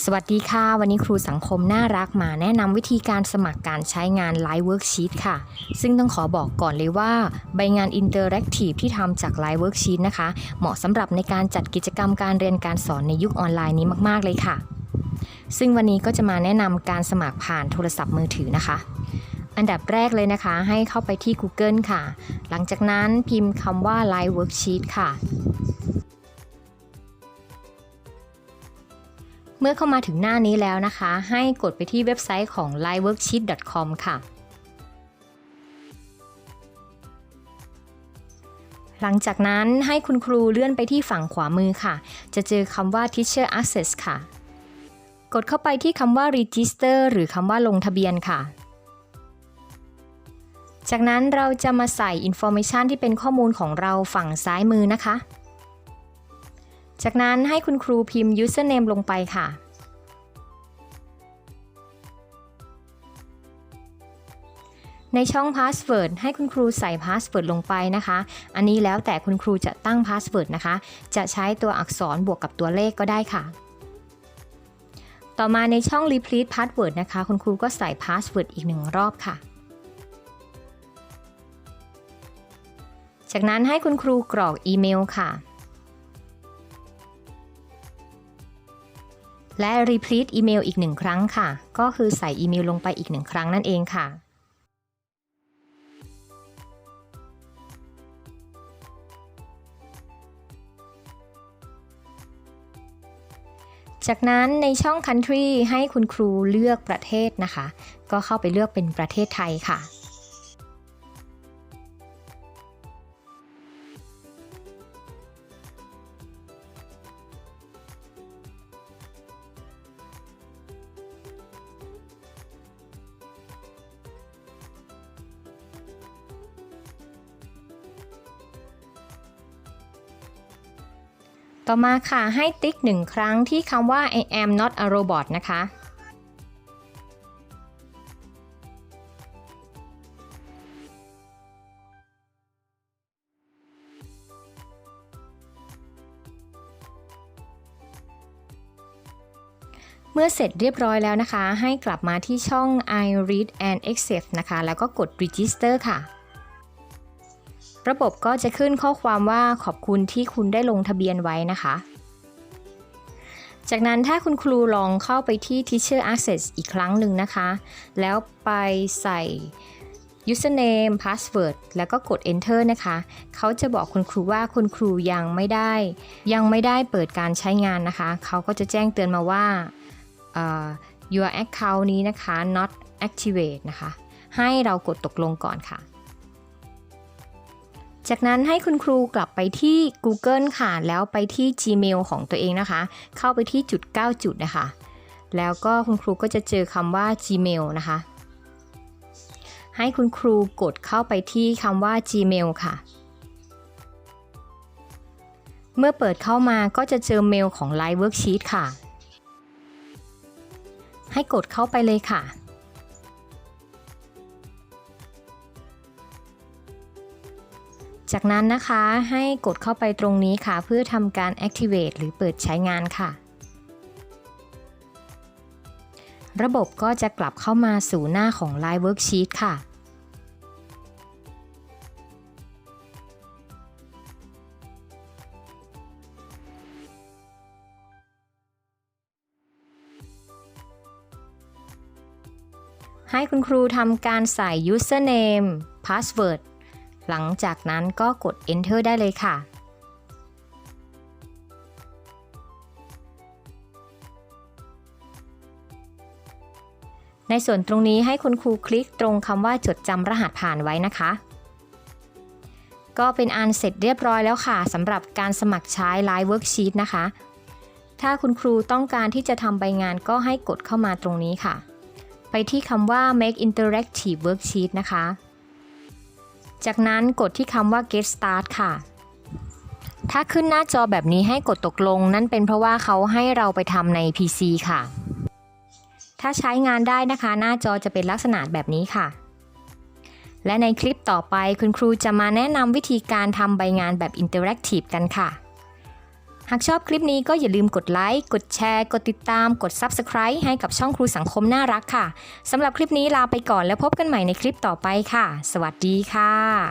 สวัสดีค่ะ วันนี้ครูสังคมน่ารักมาแนะนำวิธีการสมัครการใช้งาน Live Worksheet ค่ะ ซึ่งต้องขอบอกก่อนเลยว่า ใบงาน Interactive ที่ทำจาก Live Worksheet นะคะ เหมาะสำหรับในการจัดกิจกรรมการเรียนการสอนในยุคออนไลน์นี้มาก ๆ เลยค่ะ ซึ่งวันนี้ก็จะมาแนะนำการสมัครผ่านโทรศัพท์มือถือนะคะ อันดับแรกเลยนะคะ ให้เข้าไปที่ Google ค่ะ หลังจากนั้นพิมพ์คำว่า Live Worksheet ค่ะ เมื่อเข้ามาถึงหน้านี้แล้วนะคะ ให้กดไปที่เว็บไซต์ของ liveworksheet.com ค่ะ หลังจากนั้นให้คุณครูเลื่อนไปที่ฝั่งขวามือค่ะ จะเจอคำว่า Teacher Access ค่ะ กดเข้าไปที่คำว่า Register หรือคำว่าลงทะเบียนค่ะจากนั้นเราจะมาใส่ Information ที่เป็นข้อมูลของเราฝั่งซ้ายมือนะคะ จากนั้นให้คุณครูพิมพ์ username ลงไปค่ะ ในช่อง password ให้คุณครูใส่ password ลงไปนะคะ อันนี้แล้วแต่คุณครูจะตั้ง password นะคะ จะใช้ตัวอักษรบวกกับตัวเลขก็ได้ค่ะต่อมาในช่อง repeat password นะคะ คุณครูก็ใส่ password อีกหนึ่งรอบค่ะ จากนั้นให้คุณครูกรอกอีเมลค่ะ และ repeat อีเมลอีกหนึ่งครั้งค่ะ ก็คือใส่อีเมลลงไปอีกหนึ่งครั้งนั่นเองค่ะ จากนั้นในช่อง country ให้คุณครูเลือกประเทศนะคะ ก็เข้าไปเลือกเป็นประเทศไทยค่ะ ต่อมาค่ะให้ติ๊กหนึ่งครั้งที่คำว่า I am not a robot นะคะ เมื่อเสร็จเรียบร้อยแล้วนะคะ ให้กลับมาที่ช่อง I read and accept นะคะ แล้วก็กด register ค่ะ ระบบก็จะขึ้นข้อความว่าขอบคุณที่คุณได้ลงทะเบียนไว้นะคะ จากนั้นถ้าคุณครูลองเข้าไปที่ Teacher Access อีกครั้งหนึ่งนะคะ แล้วไปใส่ username password แล้วก็กด enter นะคะ เขาจะบอกคุณครูว่าคุณครูยังไม่ได้ ยังไม่ได้เปิดการใช้งานนะคะ เขาก็จะแจ้งเตือนมาว่าเอ่อ your account นี้นะคะ not activate นะคะ ให้เรากดตกลงก่อนค่ะ จากนั้นให้คุณครูกลับไปที่ Google ค่ะ แล้วไปที่ Gmail ของตัวเองนะคะ เข้าไปที่จุด 9 จุดนะคะ แล้วก็คุณครูก็จะเจอคำว่า Gmail นะคะ ให้คุณครูกดเข้าไปที่คำว่า Gmail ค่ะ เมื่อเปิดเข้ามาก็จะเจอเมลของ Live Worksheet ค่ะ ให้กดเข้าไปเลยค่ะ จากนั้นนะคะให้กดเข้าไปตรงนี้ค่ะ เพื่อทำการ activate หรือเปิดใช้งานค่ะ ระบบก็จะกลับเข้ามาสู่หน้าของ Live Worksheet ค่ะให้คุณครูทำการใส่ username password หลังจากนั้นก็กด enter ได้เลยค่ะ ในส่วนตรงนี้ให้คุณครูคลิกตรงคำว่าจดจำรหัสผ่านไว้นะคะ ก็เป็นอันเสร็จเรียบร้อยแล้วค่ะสำหรับการสมัครใช้ Live Worksheet นะคะ ถ้าคุณครูต้องการที่จะทำใบงานก็ให้กดเข้ามาตรงนี้ค่ะ ไปที่คำว่า make interactive worksheet นะคะ จากนั้นกดที่คำว่า get start ค่ะ ถ้าขึ้นหน้าจอแบบนี้ให้กดตกลง นั่นเป็นเพราะว่าเขาให้เราไปทำใน PC ค่ะ ถ้าใช้งานได้นะคะ หน้าจอจะเป็นลักษณะแบบนี้ค่ะ และในคลิปต่อไปคุณครูจะมาแนะนำวิธีการทำใบงานแบบอินเตอร์แอคทีฟกันค่ะ หากชอบคลิปนี้ก็อย่าลืมกดไลค์ กดแชร์ กดติดตาม กด Subscribe ให้กับช่องครูสังคมน่ารักค่ะสำหรับคลิปนี้ลาไปก่อนแล้วพบกันใหม่ในคลิปต่อไปค่ะ สวัสดีค่ะ